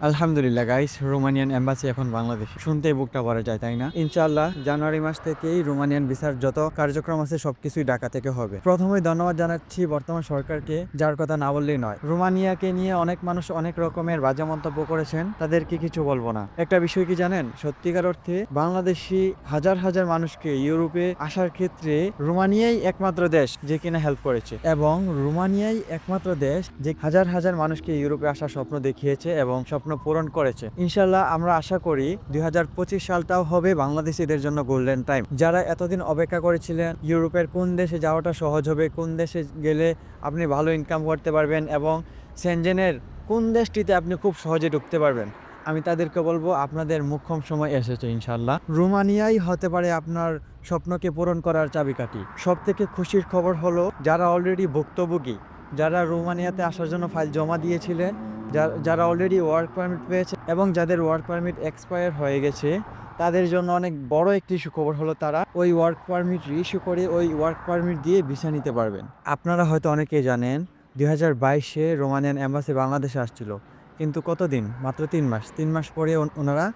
আলহামদুলিল্লাহ guys Romanian embassy এখন বাংলাদেশে। শুনতেই বুকটা ভরে যায়, তাই না? ইনশাআল্লাহ, জানুয়ারি মাস থেকেই রোমানিয়ান ভিসার যত কার্যক্রম আছে, সবকিছুই ঢাকা থেকে হবে। প্রথমে ধন্যবাদ জানাচ্ছি বর্তমান সরকারকে, যার কথা না বললেই নয়। রোমানিয়াকে নিয়ে অনেক মানুষ অনেক রকমের বাজে মন্তব্য করেছেন, তাদেরকে কিছু বলব না। একটা বিষয় কি জানেন? সত্যিকার অর্থে, বাংলাদেশি হাজার হাজার মানুষকে ইউরোপে আসার ক্ষেত্রে রোমানিয়াই একমাত্র দেশ যে কিনা হেল্প করেছে। এবং রোমানিয়াই একমাত্র দেশ যে হাজার হাজার মানুষকে ইউরোপে আসার স্বপ্ন দেখিয়েছে এবং স্বপ্ন পূরণ করেছে। ইনশাল্লাহ আমরা আশা করি দু হাজার পঁচিশ সালটাও হবে বাংলাদেশিদের জন্য গোল্ডেন টাইম যারা এতদিন অপেক্ষা করেছিলেন ইউরোপের কোন দেশে যাওয়াটা সহজ হবে, কোন দেশে গেলে আপনি ভালো ইনকাম করতে পারবেন এবং সেনজেনের কোন দেশটিতে আপনি খুব সহজে ঢুকতে পারবেন, আমি তাদেরকে বলব আপনাদের মুখ্যম সময় এসেছে ইনশাল্লাহ রোমানিয়াই হতে পারে আপনার স্বপ্নকে পূরণ করার চাবিকাঠি। সব থেকে খুশির খবর হলো, যারা অলরেডি ভুক্তভোগী, যারা রোমানিয়াতে আসার জন্য ফাইল জমা দিয়েছিলেন যারা অলরেডি ওয়ার্ক পারমিট পেয়েছে এবং যাদের ওয়ার্ক পারমিট এক্সপায়ার হয়ে গেছে, তাদের জন্য অনেক বড় একটি সুখবর হলো তারা ওই ওয়ার্ক পারমিট রিইস্যু করে ওই ওয়ার্ক পারমিট দিয়ে ভিসা নিতে পারবেন। আপনারা হয়তো অনেকেই জানেন, দুই হাজার বাইশে রোমানিয়ান অ্যাম্বাসি বাংলাদেশে আসছিল, কিন্তু কতদিন? মাত্র তিন মাস। তিন মাস পরে ওনারা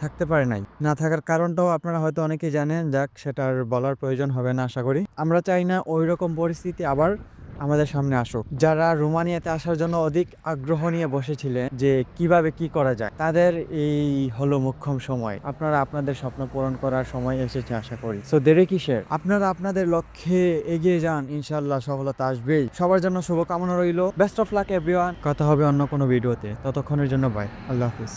থাকতে পারে নাই। না থাকার কারণটাও আপনারা হয়তো অনেকেই জানেন, যাক সেটার বলার প্রয়োজন হবে না, আশা করি। আমরা চাই না ওই রকম পরিস্থিতি আবার আমাদের সামনে আসুক। যারা রোমানিয়াতে আসার জন্য অধিক আগ্রহ নিয়ে বসেছিলেন যে কীভাবে কি করা যায়, তাদের এই হলো মুখ্যম সময়। আপনারা আপনাদের স্বপ্ন পূরণ করার সময় এসেছে আশা করি। সো দেরি কিসের? আপনারা আপনাদের লক্ষ্যে এগিয়ে যান ইনশাল্লাহ সফলতা আসবেই। সবার জন্য শুভকামনা রইল। বেস্ট অফ লাক এভরিওয়ান কথা হবে অন্য কোনো ভিডিওতে। ততক্ষণের জন্য বাই আল্লাহ হাফিজ।